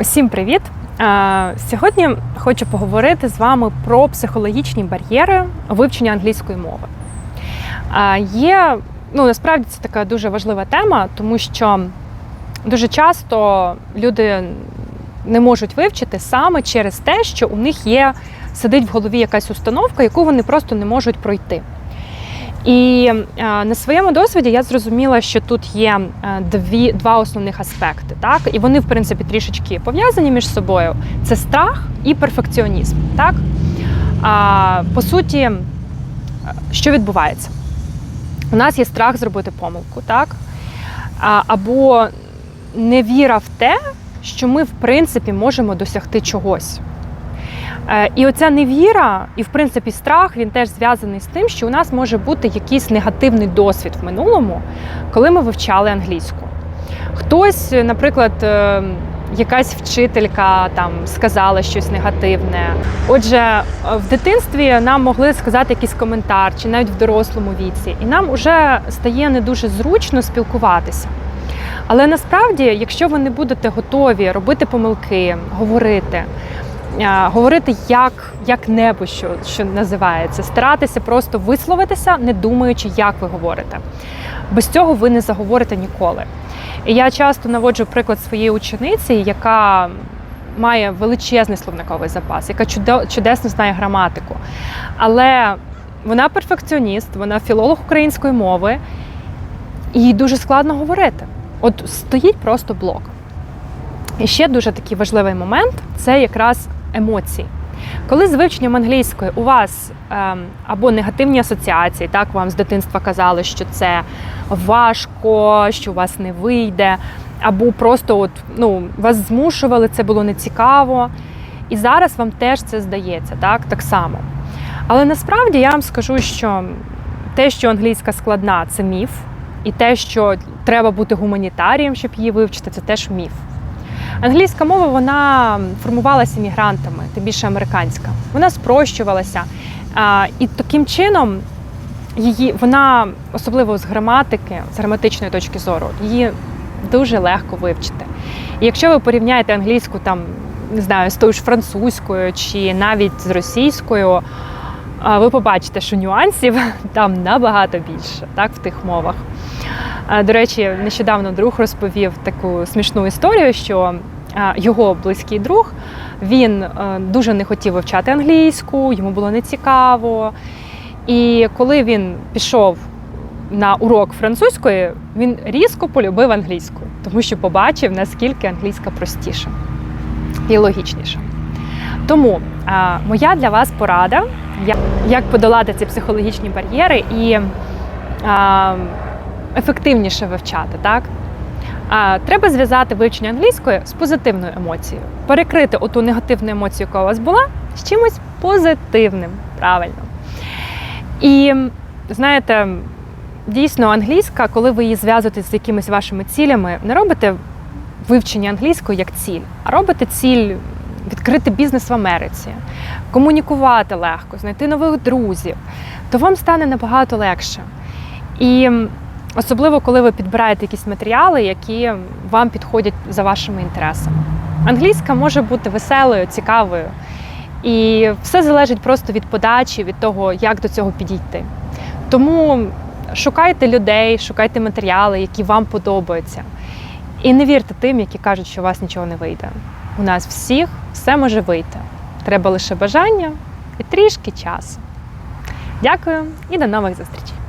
Усім привіт! Сьогодні хочу поговорити з вами про психологічні бар'єри вивчення англійської мови. Є, ну насправді це така дуже важлива тема, тому що дуже часто люди не можуть вивчити саме через те, що у них є сидить в голові якась установка, яку вони просто не можуть пройти. І е, на своєму досвіді я зрозуміла, що тут є е, дві, два основних аспекти. Так? І вони, в принципі, трішечки пов'язані між собою: це страх і перфекціонізм. Так? А, по суті, е, що відбувається? У нас є страх зробити помилку, так? А, або невіра в те, що ми, в принципі, можемо досягти чогось. Е, І оця невіра, і в принципі страх, він теж зв'язаний з тим, що у нас може бути якийсь негативний досвід в минулому, коли ми вивчали англійську. Хтось, наприклад, е, якась вчителька там сказала щось негативне. Отже, е, в дитинстві нам могли сказати якийсь коментар, чи навіть в дорослому віці, і нам вже стає не дуже зручно спілкуватися. Але насправді, якщо ви не будете готові робити помилки, говорити, говорити як, як-небудь, що, що називається, старатися просто висловитися, не думаючи, як ви говорите. Без цього ви не заговорите ніколи. І я часто наводжу приклад своєї учениці, яка має величезний словниковий запас, яка чудесно знає граматику. Але вона перфекціоніст, вона філолог української мови, і їй дуже складно говорити. От стоїть просто блок. І ще дуже такий важливий момент це якраз емоції. Коли з вивченням англійської у вас ем, або негативні асоціації, так вам з дитинства казали, що це важко, що у вас не вийде, або просто от, ну, вас змушували, це було нецікаво. І зараз вам теж це здається, так, так само. Але насправді я вам скажу, що те, що англійська складна, це міф, і те, що треба бути гуманітарієм, щоб її вивчити, це теж міф. Англійська мова вона формувалася мігрантами, тим більше американська. Вона спрощувалася. І таким чином її вона, особливо з граматики, з граматичної точки зору, її дуже легко вивчити. І якщо ви порівняєте англійську там, не знаю, з тою ж французькою чи навіть з російською, ви побачите, що нюансів там набагато більше, так, в тих мовах. До речі, нещодавно друг розповів таку смішну історію, що його близький друг він е, дуже не хотів вивчати англійську, йому було нецікаво. І коли він пішов на урок французької, він різко полюбив англійську, тому що побачив, наскільки англійська простіша і логічніша. Тому а, моя для вас порада, як подолати ці психологічні бар'єри і а, ефективніше вивчати, так? А, треба зв'язати вивчення англійської з позитивною емоцією, перекрити оту негативну емоцію, яка у вас була, з чимось позитивним, правильно. І знаєте, дійсно, англійська, коли ви її зв'язуєте з якимись вашими цілями, не робите вивчення англійської як ціль, а робите ціль відкрити бізнес в Америці, комунікувати легко, знайти нових друзів, то вам стане набагато легше. І особливо, коли ви підбираєте якісь матеріали, які вам підходять за вашими інтересами. Англійська може бути веселою, цікавою. І все залежить просто від подачі, від того, як до цього підійти. Тому шукайте людей, шукайте матеріали, які вам подобаються. І не вірте тим, які кажуть, що у вас нічого не вийде. У нас всіх все може вийти. Треба лише бажання і трішки часу. Дякую і до нових зустрічей!